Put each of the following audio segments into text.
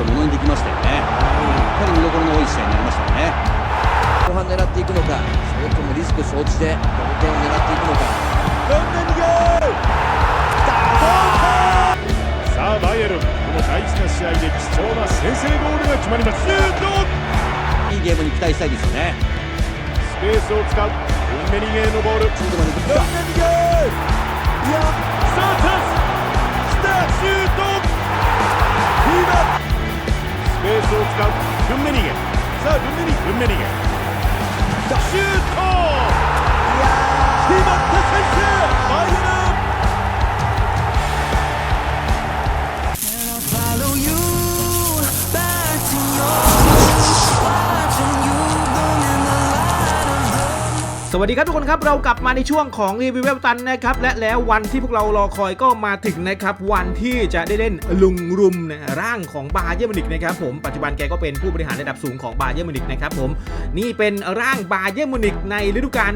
をものにできましたよね、やっぱり見どころの多い試合になりましたよね。後半狙っていくのかそれともリスク承知で同点を狙っていくのか。さあバイエルンこの大事な試合で貴重な先制ゴールが決まります。いいゲームに期待したいですよね。スペースを使うウンメニゲーのボール The The shoot! วัสดีครับทุกคนครับเรากลับมาในช่วงของรีวิวเว็บตันนะครับและแล้ววันที่พวกเรารอคอยก็มาถึงนะครับวันที่จะได้เล่นลุงรุมนะร่างของบาเยอร์มินิกนะครับผมปัจจุบันแกก็เป็นผู้บริหารระดับสูงของบาเยอร์มินิกนะครับผมนี่เป็นร่างบาเยอร์มินิกในฤดูกาล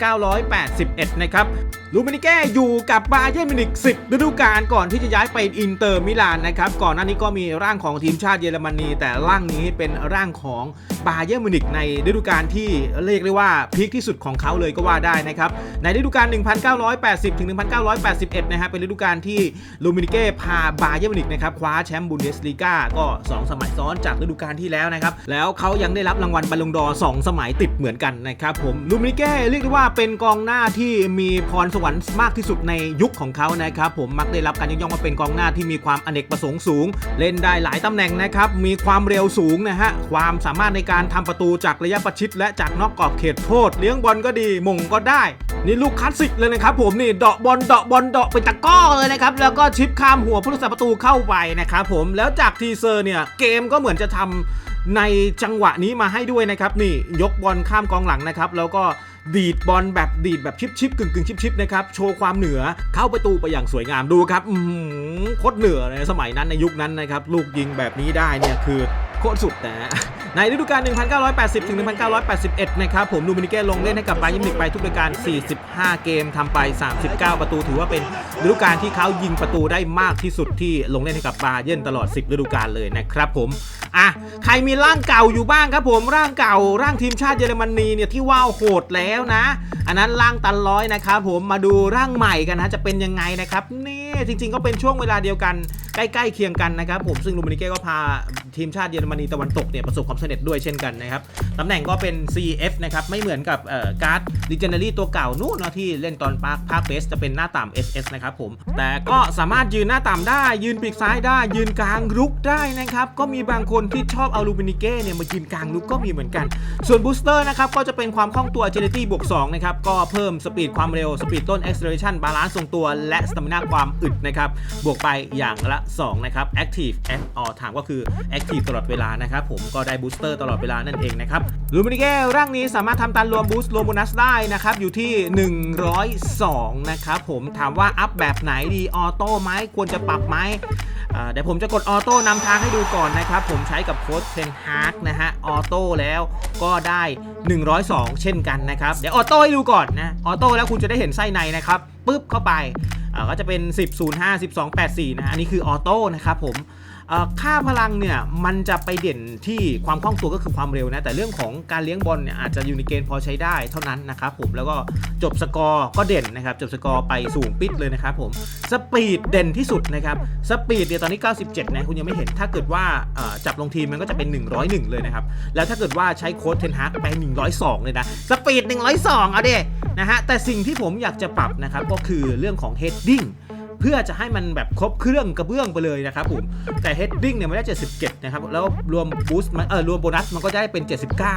1980-1981 นะครับลูมินิแกอยู่กับบาเยอร์มินิก 10 ฤดูกาลก่อนที่จะย้ายไปอินเตอร์มิลานนะครับ ก่อนหน้านี้ก็มีร่างของทีมชาติเยอรมนี แต่ร่างนี้เป็นร่างของบาเยอร์มินิกในฤดูกาลที่เรียกได้ว่าพีคที่สุดของเขาเลยก็ว่าได้นะครับ ในฤดูกาล 1980 ถึง 1981 นะฮะเป็นฤดูกาลที่ลูมินิเก้พาบาเยอร์มินิกนะครับคว้าแชมป์บุนเดสลีกาก็ 2 สมัยซ้อนจากฤดูกาลที่แล้วนะครับแล้วเขายังได้รับรางวัลบอลลงดอร์2สมัยติดเหมือนกันนะครับผมลูมินิเก้เรียกได้ว่าเป็นกองหน้าที่มีพรสวรรค์มากที่สุดในยุคของเขานะครับผมมักได้รับการยกย่องว่าเป็นกองหน้าที่มีความอเนกประสงค์สูง เล่นได้หลายตำแหน่งนะครับมีความเร็วสูงนะฮะความสามารถในการทำประตูจากระยะประชิด และจากนอกกรอบเขตโทษ เลี้ยงบอลก็ดีม่งก็ได้ นี่ลูกคลาสสิกเลยนะครับผมนี่เดาะบอลเดาะบอลเดาะเป็นตะก้อเลยนะครับแล้วก็ชิปข้ามหัวผู้รักษาประตูเข้าไปนะครับผมแล้วจากทีเซอร์เนี่ยเกมก็เหมือนจะทำในจังหวะนี้มาให้ด้วยนะครับนี่ยกบอลข้ามกองหลังนะครับแล้วก็ ดีดบอลแบบดีดแบบชิปชิปกึ่งกึ่งชิปชิปนะครับโชว์ความเหนือเข้าประตูไปอย่างสวยงามดูครับอือหือโคตรเหนือในสมัยนั้นในยุคนั้นนะครับลูกยิงแบบนี้ได้เนี่ยคือ โคตรสุดนะ ในฤดูกาล 1980 ถึง 1981 นะครับ ผมลูมินิเก้ลงเล่นให้กับบาเยิร์นมิวนิกไปทุกรายการ 45 เกมทำไป 39 ประตู ถือว่าเป็นฤดูกาลที่เขายิงประตูได้มากที่สุดที่ลงเล่นให้กับบาเยิร์นตลอด 10 ฤดูกาลเลยนะครับผม อะ ใครมีร่างเก่าอยู่บ้างครับผม ร่างเก่า ร่างทีมชาติเยอรมนีเนี่ยที่ว่าวโหดแล้วนะ อันนั้นร่างตันร้อยนะครับผม มาดูร่างใหม่กันนะจะเป็นยังไงนะครับ นี่จริง ๆ ก็เป็นช่วงเวลาเดียวกันใกล้ๆเคียงกันนะครับผม ซึ่งลูมินิเก้ก็พา ทีมชาติเยอรมนีตะวันตกเนี่ยประสบความสำเร็จด้วยเช่นกันนะครับตำแหน่งก็เป็น CF นะครับไม่เหมือนกับการ์ดดิเจเนอรี่ตัวเก่านู่นเนาะที่เล่นตอนภาคภาคเบสจะเป็นหน้าต่ำ SS นะครับผม แต่ก็สามารถยืนหน้าต่ำได้ ยืนปีกซ้ายได้ ยืนกลางรุกได้นะครับ ก็มีบางคนที่ชอบเอาลูมินิเก้เนี่ยมายืนกลางรุกก็มีเหมือนกัน ส่วนบูสเตอร์นะครับก็จะเป็นความคล่องตัว agility บวก2นะครับก็เพิ่มสปีดความเร็วสปีดต้น acceleration บาลานซ์ทรงตัว และสต a มินาความอึดนะครับบวกไปอย่างละ2นะครับ active at all time ก็คือ active ตลอดเวลานะครับผมก็ได้บูสเตอร์ตลอดเวลานั่นเองนะครับลูมินิเก้ร่างนี้สามารถทำตันรวมบูสต์รวมโบนัสได้นะครับอยู่ที่ 102 นะครับผมถามว่าอัพแบบไหนดีออโต้ไหมควรจะปรับไหมเดี๋ยวผมจะกดออโต้นำทางให้ดูก่อนนะครับ ผมใช้กับโค้ดเทนฮาร์กนะฮะออโต้แล้วก็ได้ 102 เช่นกันนะครับ เดี๋ยวออโต้ให้ดูก่อนนะออโต้แล้วคุณจะได้เห็นไส้ในนะครับปึ๊บเข้าไปก็จะเป็น 10 05 12 84 นะฮะอันนี้คือออโต้นะครับผม ค่าพลังเนี่ยมันจะไปเด่นที่ความคล่องตัวก็คือความเร็วนะ แต่เรื่องของการเลี้ยงบอลเนี่ยอาจจะอยู่ในเกณฑ์พอใช้ได้เท่านั้นนะครับผมแล้วก็จบสกอร์ก็เด่นนะครับ จบสกอร์ไปสูงปิดเลยนะครับผมสปีดเด่นที่สุดนะครับสปีดเนี่ยตอนนี้ 97 นะ คุณยังไม่เห็นถ้าเกิดว่าจับลงทีมมันก็จะเป็น 101 เลยนะครับ แล้วถ้าเกิดว่าใช้โค้ดเทนฮากไป 102 เลยนะสปีด 102 เอาเดินะฮะแต่สิ่งที่ผมอยากจะปรับนะครับก็คือเรื่องของ heading เพื่อจะให้มันแบบครบเครื่องกระเบื้องไปเลยนะครับผมแต่ heading เนี่ยมันได้ 77 นะครับ แล้วรวม boost มันเออรวมโบนัสมันก็จะได้เป็น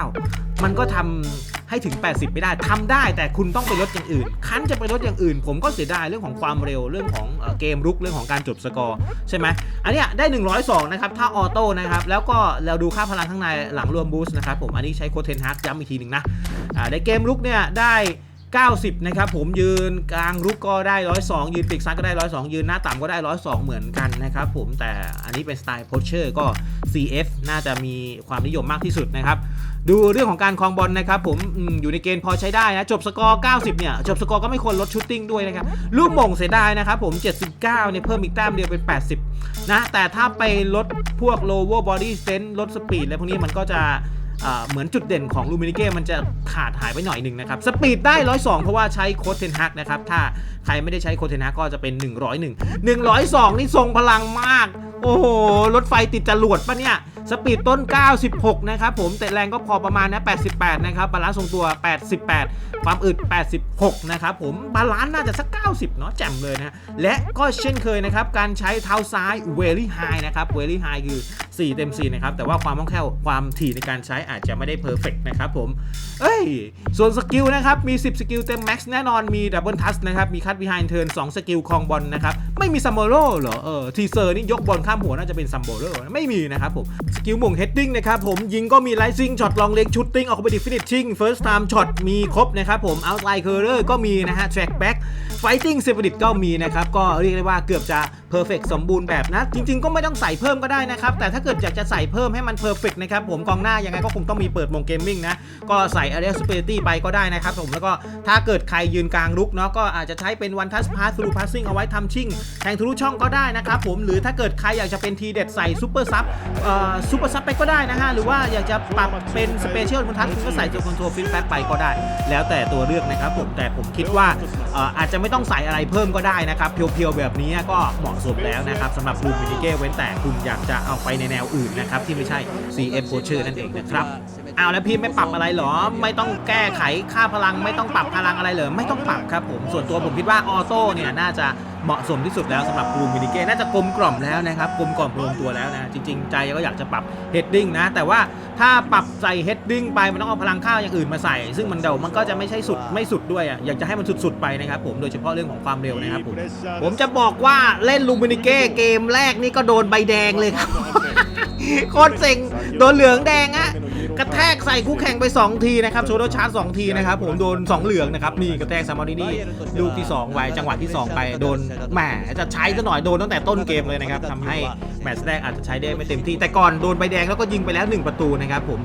79 มันก็ทำให้ถึง 80 ไม่ได้ทำได้ แต่คุณต้องไปลดอย่างอื่น คันจะไปลดอย่างอื่น ผมก็เสียดายเรื่องของความเร็วเรื่องของเกมรุกเรื่องของการจบสกอร์ใช่ไหมอันนี้ได้ 102 นะครับ ถ้าออโต้นะครับ แล้วก็เราดูค่าพลังข้างในหลังรวมบูสต์นะครับผมอันนี้ใช้โคเทนฮาร์ดย้ำอีกทีหนึ่งนะอ่าในเกมรุกเนี่ยได้ 90 นะครับผมยืนกลางรุกก็ได้ 102 ยืนปีกซ้ายก็ได้ 102 ยืนหน้าต่ำก็ได้ 102 เหมือนกันนะครับผมแต่อันนี้เป็นสไตล์โพชเชอร์ก็ CF น่าจะมีความนิยมมากที่สุดนะครับ ดูเรื่องของการคลองบอลนะครับผมอยู่ในเกณฑ์พอใช้ได้นะ จบสกอร์ 90 เนี่ย จบสกอร์ก็ไม่ควรลดชูตติ้งด้วยนะครับลูกมงเสียดายนะครับผม 79 เนี่ย เพิ่มอีกแต้มเดียวเป็น 80 นะ แต่ถ้าไปลดพวก lower body strength ลดสปีดอะไรพวกนี้มันก็จะ เหมือนจุดเด่นของลูมินิเก้มันจะขาดหายไปหน่อยหนึ่งนะครับ สปีดได้ 102 เพราะว่าใช้โคเทนฮักนะครับ ถ้าใครไม่ได้ใช้โคเทนฮักก็จะเป็น 101 102 นี่ทรงพลังมาก โอ้โห รถไฟติดจรวดปะเนี่ย สปีดต้น 96 นะครับผม แต่แรงก็พอประมาณนะ 88 นะครับ บาลานซ์ทรงตัว 88 ความอึด 86 นะครับผม บาลานซ์น่าจะสัก 90 เนาะแจ่มเลยนะ และก็เช่นเคยนะครับ การใช้เท้าซ้าย very high นะครับ very high คือ 4 เต็ม 4 นะครับ แต่ว่าความคล่องแคล่วความถี่ในการใช้อาจจะไม่ได้ perfect นะครับผม เอ้ย ส่วนสกิลนะครับ มี 10 สกิลเต็มแม็กซ์แน่นอน มีดับเบิลทัสนะครับ มีคัต behind turn 2สสกิลคลองบอลนะครับ ไม่มีซัมโบโรเหรอ เออ ทีเซอร์นี่ยกบอลข้ามหัวน่าจะเป็นซัมโบโรไม่มีนะครับผม สกิลหม่งเฮดดิ้งนะครับผม ยิงก็มีไลซิงช็อตลองเล็งชุดติ้งออกไปดิฟินิชชิ่งเฟิร์สไทม์ช็อตมีครบนะครับผมเอาไลเคอร์เรอร์ก็มีนะฮะแทร็กแบ็กไฟติ้งเซฟดิตก็มีนะครับก็เรียกได้ว่าเกือบจะเพอร์เฟกสมบูรณ์แบบนะจริง ๆ ก็ไม่ต้องใส่เพิ่มก็ได้นะครับแต่ถ้าเกิดอยากจะใส่เพิ่มให้มันเพอร์เฟกนะครับผมกองหน้ายังไงก็คงต้องมีเปิดมงเกมมิ่งนะ ก็ใส่ Area Superiority ไปก็ได้นะครับผมแล้วก็ถ้าเกิดใครยืนกลางลุกเนาะก็อาจจะใช้เป็นวันทัสพาส through passing เอาไว้ทำชิ่งแทงทะลุช่องก็ได้นะครับผมหรือถ้าเกิดใครอยากจะเป็นทีเด็ดใส่ซูเปอร์ซับเอ่อซูเปอร์ซับไปก็ได้นะฮะหรือว่าอยากจะปรับเป็นสเปเชียลวันทัสคุณก็ใส่ตัวคอนโทรฟิลแฟไปก็ได้ แล้วแต่ตัวเลือกนะครับผมแต่ผมคิดว่าอาจจะไม่ต้องใส่อะไรเพิ่มก็ได้นะครับเพียวๆแบบนี้ก็เหมาะสมแล้วนะครับสำหรับรูมมินิเก้เว้นแต่คุณอยากจะเอาไปในแนวอื่นนะครับที่ไม่ใช่ CF p o c h e r นั่นเองนะครับเอาแล้วพี่ไม่ปรับอะไรหรอ ไม่ต้องแก้ไขค่าพลัง ไม่ต้องปรับพลังอะไรเหรอไม่ต้องปรับครับผมส่วนตัวผมคิดว่าออโต้เนี่ยน่าจะเหมาะสมที่สุดแล้วสำหรับรูมินิเก้น่าจะกลมกล่อมแล้วนะครับกลมกล่อมลงตัวแล้วนะจริง ๆ ใจก็อยากจะปรับเฮดดิ้งนะแต่ว่าถ้าปรับใส่เฮดดิ้งไปมันต้องเอาพลังข้าวอย่างอื่นมาใส่ ซึ่งมันเดามันก็จะไม่ใช่สุดไม่สุดด้วยอะอยากจะให้มันสุดๆไปนะครับผมโดยเฉพาะเรื่องของความเร็วนะครับผมผมจะบอกว่าเล่นลูมินิเก้เกมแรกนี่ก็โดนใบแดงเลยครับโคตรเซ็งโดนเหลืองแดงอะ กระแทกใส่คู่แข่งไป 2 ทีนะครับโชโดชาร์จ2ทีนะครับผมโดน 2 เหลืองนะครับนี่กระแทกซามอนินี่ลูกที่ 2 ไว้จังหวะที่ 2 ไปโดนแหมจะใช้ซะหน่อยโดนตั้งแต่ต้นเกมเลยนะครับทำให้แมตช์แรกอาจจะใช้ได้ไม่เต็มที่ แต่ก่อนโดนใบแดงแล้วก็ยิงไปแล้ว 1 ประตูนะครับผม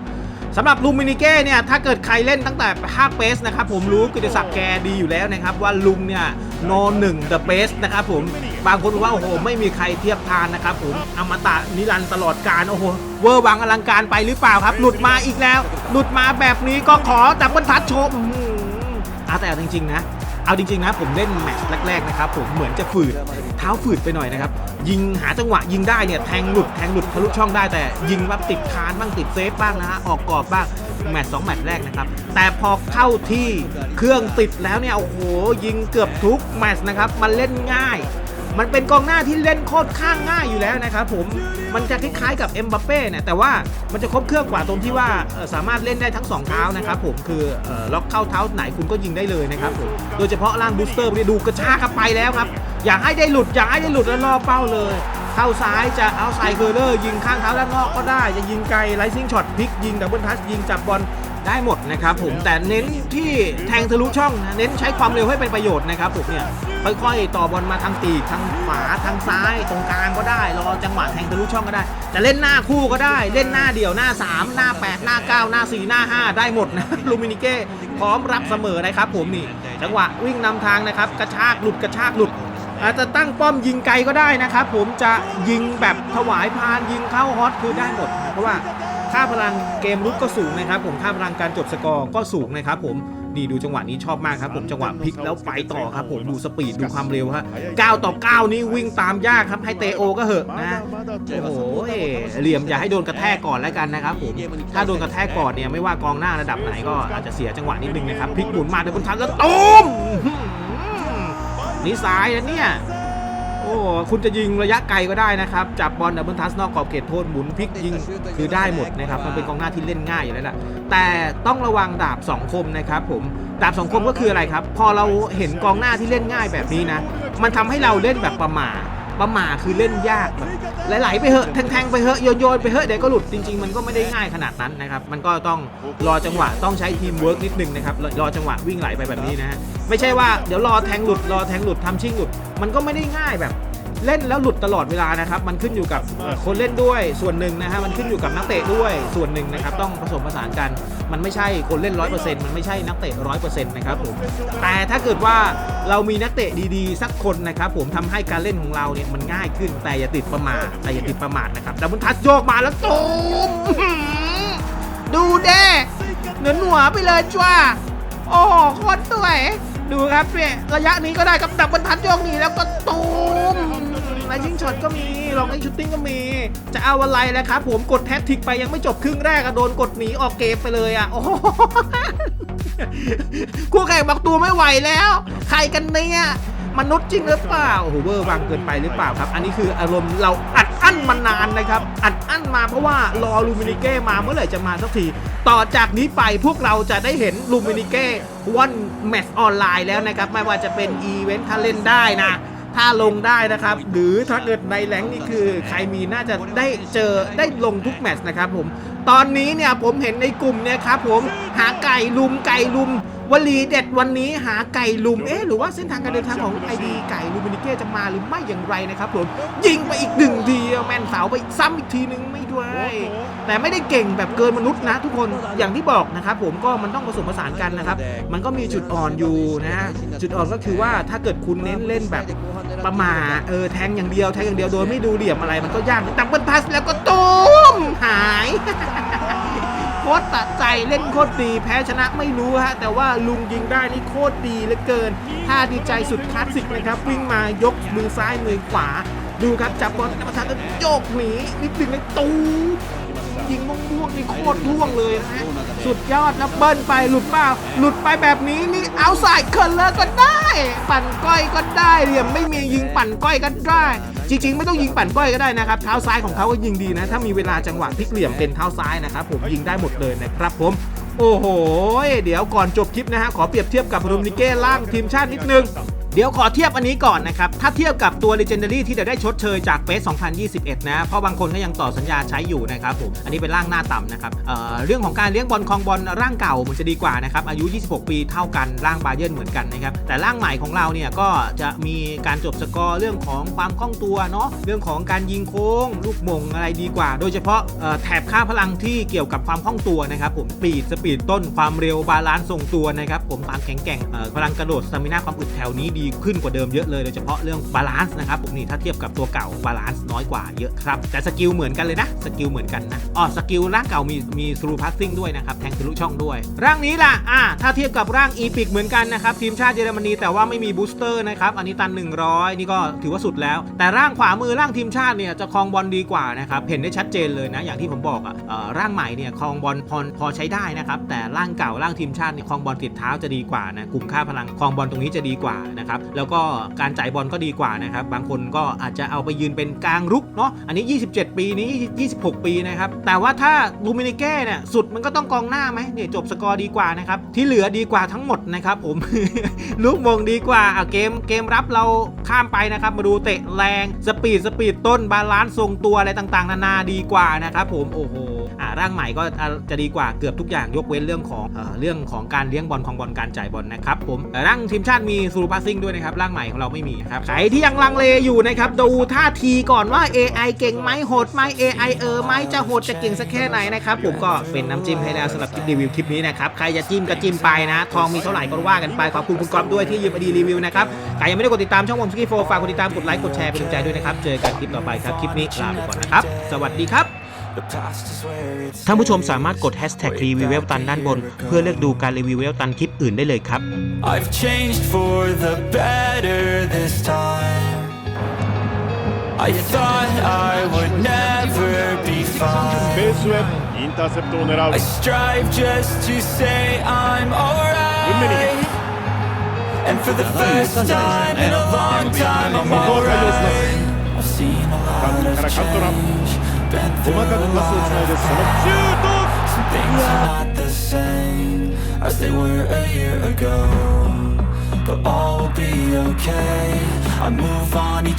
สำหรับลุงมินิเก้เนี่ยถ้าเกิดใครเล่นตั้งแต่ภาคเบสนะครับผมรู้กิติศักดิ์แกดีอยู่แล้วนะครับว่าลุงเนี่ยโนหนึ่งเดอะเบสนะครับผมบางคนบอกว่าโอ้โหไม่มีใครเทียบทานนะครับผมอมตะนิรันต์ตลอดการโอ้โหเวอร์วังอลังการไปหรือเปล่าครับ หลุดมาอีกแล้ว หลุดมาแบบนี้ก็ขอดับบรรทัชชมอาแต่จริงๆนะ เอาจริงๆนะผมเล่นแมตช์แรกๆนะครับผมเหมือนจะฝืดเท้าฝืดไปหน่อยนะครับยิงหาจังหวะยิงได้เนี่ยแทงหลุดแทงหลุดทะลุช่องได้แต่ยิงว่าติดคานบ้างติดเซฟบ้างนะฮะออกกรอบบ้างแมตช์สองแมตช์แรกนะครับแต่พอเข้าที่เครื่องติดแล้วเนี่ยโอ้โหยิงเกือบทุกแมตช์นะครับมันเล่นง่าย มันเป็นกองหน้าที่เล่นโคตรข้างง่ายอยู่แล้วนะครับผมมันจะคล้ายๆกับเอ็มบัปเป้เนี่ยแต่ว่ามันจะครบเครื่องกว่าตรงที่ว่าสามารถเล่นได้ทั้งสองเท้านะครับผมคือล็อกเข้าเท้าไหนคุณก็ยิงได้เลยนะครับผมโดยเฉพาะล่างบูสเตอร์เนี่ยดูกระชากไปแล้วครับอย่าให้ได้หลุดอย่าให้ได้หลุดแล้วล่อเป้าเลย เข้าซ้ายจะเอาไซเคอร์เลอร์ยิงข้างเท้าด้านนอกก็ได้จะยิงไกลไลซิงช็อตพลิกยิงดับเบิลทัชยิงจับบอลได้หมดนะครับผมแต่เน้นที่แทงทะลุช่องนะเน้นใช้ความเร็วให้เป็นประโยชน์นะครับผมเนี่ย ค่อยๆ ต่อบอลมาทางปีกทางขวาทางซ้ายตรงกลางก็ได้รอจังหวะแทงทะลุช่องก็ได้ จะเล่นหน้าคู่ก็ได้ เล่นหน้าเดี่ยวหน้า 3 หน้า 8 หน้า 9 หน้า 4 หน้า 5 ได้หมดนะลูมินิเก้พร้อมรับเสมอนะครับผมนี่ จังหวะวิ่งนำทางนะครับ กระชากหลุดกระชากหลุด อาจจะตั้งป้อมยิงไกลก็ได้นะครับผมจะยิงแบบถวายพานยิงเข้าฮอตคือได้หมด เพราะว่าค่าพลังเกมลุกก็สูงนะครับผมค่าพลังการจบสกอร์ก็สูงนะครับผม นี่ดูจังหวะนี้ชอบมากครับผมจังหวะพลิกแล้วไปต่อครับผมดูสปีดดูความเร็วฮะ9ต่อ 9 นี่วิ่งตามยากครับให้เตโอก็เหอะนะโอ้โหเหลี่ยมอย่าให้โดนกระแทกก่อนแล้วกันนะครับผมถ้าโดนกระแทกก่อนเนี่ยไม่ว่ากองหน้าระดับไหนก็อาจจะเสียจังหวะนิดนึงนะครับพลิกหมุนมาโดยบนทันแล้วตูมนี่ซ้ายนะเนี่ย โอ้คุณจะยิงระยะไกลก็ได้นะครับ จับบอลดับเบิลทัสนอกกรอบเขตโทษหมุนพลิกยิงคือได้หมดนะครับ มันเป็นกองหน้าที่เล่นง่ายอยู่แล้วล่ะแต่ต้องระวังดาบสองคมนะครับผมดาบสองคมก็คืออะไรครับ พอเราเห็นกองหน้าที่เล่นง่ายแบบนี้นะ มันทำให้เราเล่นแบบประมาท ประมาคือเล่นยากแบบไหลๆไปเหอะแทงๆไปเหอะโยนๆไปเหอะเดี๋ยวก็หลุดจริง ๆ มันก็ไม่ได้ง่ายขนาดนั้นนะครับมันก็ต้องรอจังหวะต้องใช้ทีมเวิร์กนิดนึงนะครับรอจังหวะวิ่งไหลไปแบบนี้นะฮะไม่ใช่ว่าเดี๋ยวรอแทงหลุดรอแทงหลุดทำชิ่งหลุด มันก็ไม่ได้ง่ายแบบ เล่นแล้วหลุดตลอดเวลานะครับ มันขึ้นอยู่กับคนเล่นด้วยส่วนหนึ่งนะฮะมันขึ้นอยู่กับนักเตะด้วยส่วนหนึ่งนะครับต้องผสมผสานกัน มันไม่ใช่คนเล่น100%มันไม่ใช่นักเตะ100%นต์นะครับผมแต่ถ้าเกิดว่าเรามีนักเตะดีๆ สักคนนะครับผมทำให้การเล่นของเราเนี่ยมันง่ายขึ้นแต่อย่าติดประมาทแต่อย่าติดประมาทนะครับแต่บุญทัดโยกมาแล้วตูมดูเด้เหนือหนัวไปเลยจ้าโอ้โหโคตรสวยดูครับเนี่ยระยะนี้ก็ได้กับดับบรรทัดโยกหนีแล้วก็ตูม ไลชิงช็อตก็มีลองไอชุดติ้งก็มี จะเอาอะไรแล้วครับผมกดแท็บทิกไปยังไม่จบครึ่งแรกอะโดนกดหนีออกเกมไปเลยอะโอ้โหคู่แข่งบอกตัวไม่ไหวแล้ว ใครกันเนี่ยมนุษย์จริงหรือเปล่าโอ้โหเวอร์วางเกินไปหรือเปล่าครับ อันนี้คืออารมณ์เราอัดอั้นมานานนะครับ อัดอั้นมาเพราะว่ารอลูมินิเก้มาเมื่อไหร่จะมาสักที ต่อจากนี้ไปพวกเราจะได้เห็นลูมินิเก้วันแมตช์ออนไลน์แล้วนะครับ ไม่ว่าจะเป็นอีเวนต์ถ้าเล่นได้นะ ถ้าลงได้นะครับ หรือถ้าเกิดในแรงนี่คือใครมีน่าจะได้เจอได้ลงทุกแมตช์นะครับผม ตอนนี้เนี่ยผมเห็นในกลุ่มเนี่ยครับผมหาไก่ลุมไก่ลุม วลีเด็ดวันนี้หาไก่ลุม เอ๊ะหรือว่าเส้นทางการเดินทางของไอดีไก่ลูมินิเก้จะมาหรือไม่อย่างไรนะครับผมยิงไปอีกหนึ่งทีแมนเสาไปซ้ำอีกทีนึงไม่ด้วย แต่ไม่ได้เก่งแบบเกินมนุษย์นะทุกคนอย่างที่บอกนะครับผมก็มันต้องผสมผสานกันนะครับ มันก็มีจุดอ่อนอยู่นะจุดอ่อนก็คือว่าถ้าเกิดคุณเน้นเล่นแบบประมาทเออแทงอย่างเดียวแทงอย่างเดียวโดยไม่ดูเหลี่ยมอะไรมันก็ยากตับเบิลพัสแล้วก็ตูมหายโคตรตัดใจเล่นโคตรดีแพ้ชนะไม่รู้ฮะแต่ว่าลุงยิงได้นี่โคตรดีเหลือเกินท่าดีใจสุดคลาสสิกนะครับวิ่งมายกมือซ้ายมือขวา ดูครับจับบอลกรรมฐานแล้วโยกหนีนิดนึงเลยตูยิงม่วงๆนี่โคตรล่วงเลยนะฮะสุดยอดนะเบิ้ลไปหลุดเปล่าหลุดไปแบบนี้นี่เอาสายเคิร์ลเลอร์ก็ได้ ปั่นก้อยก็ได้เหลี่ยมไม่มียิงปั่นก้อยก็ได้ จริง ๆ ไม่ต้องยิงปั่นก้อยก็ได้นะครับเท้าซ้ายของเขาก็ยิงดีนะ ถ้ามีเวลาจังหวะพลิกเหลี่ยมเป็นเท้าซ้ายนะครับผมยิงได้หมดเลยนะครับผมโอ้โห เดี๋ยวก่อนจบคลิปนะฮะ ขอเปรียบเทียบกับรูมนิเก้ล่างทีมชาตินิดนึง เดี๋ยวขอเทียบอันนี้ก่อนนะครับ ถ้าเทียบกับตัว Legendary ที่จะได้ชดเชยจากเฟส2021 นะ เพราะบางคนก็ยังต่อสัญญาใช้อยู่นะครับผม อันนี้เป็นร่างหน้าต่ำนะครับเเรื่องของการเลี้ยงบอลคองบอลร่างเก่ามันจะดีกว่านะครับ อายุ 26 ปีเท่ากัน ร่างบาเยิร์นเหมือนกันนะครับ แต่ร่างใหม่ของเราเนี่ยก็จะมีการจบสกอร์เรื่องของความคล่องตัวเนาะ เรื่องของการยิงโค้ง ลูกมงอะไรดีกว่า โดยเฉพาะแถบค่าพลังที่เกี่ยวกับความคล่องตัวนะครับผม ปีดสปีดต้น ความเร็ว บาลานซ์ทรงตัวนะครับผม ความแข็งแกร่งพลังกระโดดสตามินาความอึดแถวนี้ดีขึ้นกว่าเดิมเยอะเลยโดยเฉพาะเรื่องบาลานซ์นะครับผมนี่ถ้าเทียบกับตัวเก่าบาลานซ์น้อยกว่าเยอะครับ แต่สกิลเหมือนกันเลยนะสกิลเหมือนกันนะอ๋อสกิลร่างเก่ามีมีสรูพัสซิ่งด้วยนะครับแทงทะลุช่องด้วย ร่างนี้ล่ะอ่าถ้าเทียบกับร่างอีพิกเหมือนกันนะครับทีมชาติเยอรมนีแต่ว่าไม่มีบูสเตอร์นะครับอันนี้ตัน 100 นี่ก็ถือว่าสุดแล้ว แต่ร่างขวามือร่างทีมชาติเนี่ยจะครองบอลดีกว่านะครับเห็นได้ชัดเจนเลยนะอย่างที่ผมบอกอะร่างใหม่เนี่ยครองบอลพอพอใช้ได้นะครับแต่ร่างเก่าร่างทีมชาติเนี่ยครองบอลติดเท้าจะดีกว่านะกลุ่มค่าพลังครองบอลตรงนี้จะดีกว่านะครับแล้วก็การจ่ายบอลก็ดีกว่านะครับบางคนก็อาจจะเอาไปยืนเป็นกลางรุกเนาะอันนี้ 27 ปีนี้ 26 ปีนะครับแต่ว่าถ้าลูมินิเก้เนี่ยสุดมันก็ต้องกองหน้าไหมเนี่ยจบสกอร์ดีกว่านะครับที่เหลือดีกว่าทั้งหมดนะครับผมลูกมงดีกว่าอะเกมเกมรับเราข้ามไปนะครับมาดูเตะแรงสปีดสปีดต้นบาลานซ์ทรงตัวอะไรต่างๆ นานาดีกว่านะครับผมโอ้โห ร่างใหม่ก็จะดีกว่าเกือบทุกอย่างยกเว้นเรื่องของเอเรื่องของการเลี้ยงบอลของบอลการจ่ายบอลนะครับผมร่างทีมชาติมีซูรูปาซิงด้วยนะครับร่างใหม่ของเราไม่มีครับใครที่ยังลังเลอยู่นะครับดูท่าทีก่อนว่า AI เก่งไหมโหดไหม AI เออไหมจะโหดจะเก่งสักแค่ไหนนะครับผมก็เป็นน้ำจิ้มให้แล้วสำหรับคลิปรีวิวคลิปนี้นะครับใครจะจิ้มก็จิ้มไปนะ ทองมีเท่าไหร่ก็ว่ากันไปขอบคุณคุณก๊อฟด้วยที่ยืมอดีรีวิวนะครับใครยังไม่ได้กดติดตามช่องวงสกีโฟฝากกดติดตามกดไลค์กดแชร์เป็นกำลังใจด้วยนะครับเจอกันคลิปต่อไปครับคลิปนี้ลาไปก่อนนะครับสวัสดีครับ The past is where it's ท่านผู้ชมสามารถกด hashtag รีวิวเวลตันด้านบน เพื่อเลือกดูการรีวิวเวลตันคลิปอื่นได้เลยครับ I've changed for the better this time. I thought I would never be ス fine. ペースへインターセプトを狙う I strive just to say I'm alright. And for the first time in a long time, I'm alright. I've seen a lot of change, been 細 through か a くパスをつない lot で of そのシュート Some things are not the same as they were a year ago. But all will be okay. I move on each